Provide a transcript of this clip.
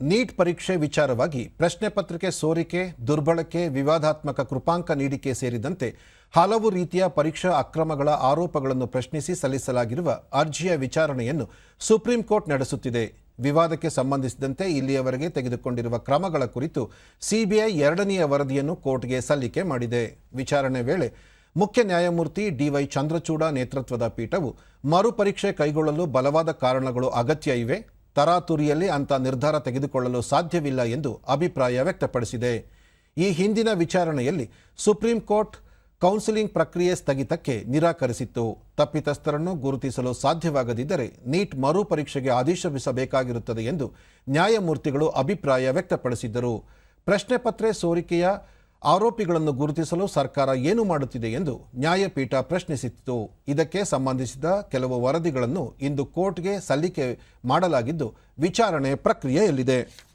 Neat ಪರೀಕ್ಷೆ ವಿಚಾರವಾಗಿ ಪ್ರಶ್ನೆ ಪತ್ರಿಕೆ ಸೋರಿಕೆ, ದುರ್ಬಳಕೆ, ವಿವಾದಾತ್ಮಕ ಕೃಪಾಂಕ ನೀಡಿಕೆ ಸೇರಿದಂತೆ ಹಲವು ರೀತಿಯ ಪರೀಕ್ಷಾ ಅಕ್ರಮಗಳ ಆರೋಪಗಳನ್ನು ಪ್ರಶ್ನಿಸಿ ಸಲ್ಲಿಸಲಾಗಿರುವ ಅರ್ಜಿಯ ವಿಚಾರಣೆಯನ್ನು ಸುಪ್ರೀಂ ಕೋರ್ಟ್ ನಡೆಸುತ್ತಿದೆ. ವಿವಾದಕ್ಕೆ ಸಂಬಂಧಿಸಿದಂತೆ ಇಲ್ಲಿಯವರೆಗೆ ತೆಗೆದುಕೊಂಡಿರುವ ಕ್ರಮಗಳ ಕುರಿತು ಸಿಬಿಐ ಎರಡನೆಯ ವರದಿಯನ್ನು ಕೋರ್ಟ್ಗೆ ಸಲ್ಲಿಕೆ ಮಾಡಿದೆ. ವಿಚಾರಣೆ ವೇಳೆ ಮುಖ್ಯ ನ್ಯಾಯಮೂರ್ತಿ ಡಿವೈ ಚಂದ್ರಚೂಡ ನೇತೃತ್ವದ ಪೀಠವು ಮರುಪರೀಕ್ಷೆ ಕೈಗೊಳ್ಳಲು ಬಲವಾದ ಕಾರಣಗಳು ಅಗತ್ಯ ಇವೆ. ತರಾತುರಿಯಲ್ಲಿ ಅಂಥ ನಿರ್ಧಾರ ತೆಗೆದುಕೊಳ್ಳಲು ಸಾಧ್ಯವಿಲ್ಲ ಎಂದು ಅಭಿಪ್ರಾಯ ವ್ಯಕ್ತಪಡಿಸಿದೆ. ಈ ಹಿಂದಿನ ವಿಚಾರಣೆಯಲ್ಲಿ ಸುಪ್ರೀಂ ಕೋರ್ಟ್ ಕೌನ್ಸಿಲಿಂಗ್ ಪ್ರಕ್ರಿಯೆ ಸ್ಥಗಿತಕ್ಕೆ ನಿರಾಕರಿಸಿತ್ತು. ತಪ್ಪಿತಸ್ಥರನ್ನು ಗುರುತಿಸಲು ಸಾಧ್ಯವಾಗದಿದ್ದರೆ ನೀಟ್ ಮರುಪರೀಕ್ಷೆಗೆ ಆದೇಶಿಸಬೇಕಾಗಿರುತ್ತದೆ ಎಂದು ನ್ಯಾಯಮೂರ್ತಿಗಳು ಅಭಿಪ್ರಾಯ ವ್ಯಕ್ತಪಡಿಸಿದ್ದರು. ಪ್ರಶ್ನೆ ಪತ್ರೆ ಸೋರಿಕೆಯ ಆರೋಪಿಗಳನ್ನು ಗುರುತಿಸಲು ಸರ್ಕಾರ ಏನು ಮಾಡುತ್ತಿದೆ ಎಂದು ನ್ಯಾಯಪೀಠ ಪ್ರಶ್ನಿಸಿತ್ತು. ಇದಕ್ಕೆ ಸಂಬಂಧಿಸಿದ ಕೆಲವು ವರದಿಗಳನ್ನು ಇಂದು ಕೋರ್ಟ್ಗೆ ಸಲ್ಲಿಕೆ ಮಾಡಲಾಗಿದ್ದು ವಿಚಾರಣೆ ಪ್ರಕ್ರಿಯೆಯಲ್ಲಿದೆ.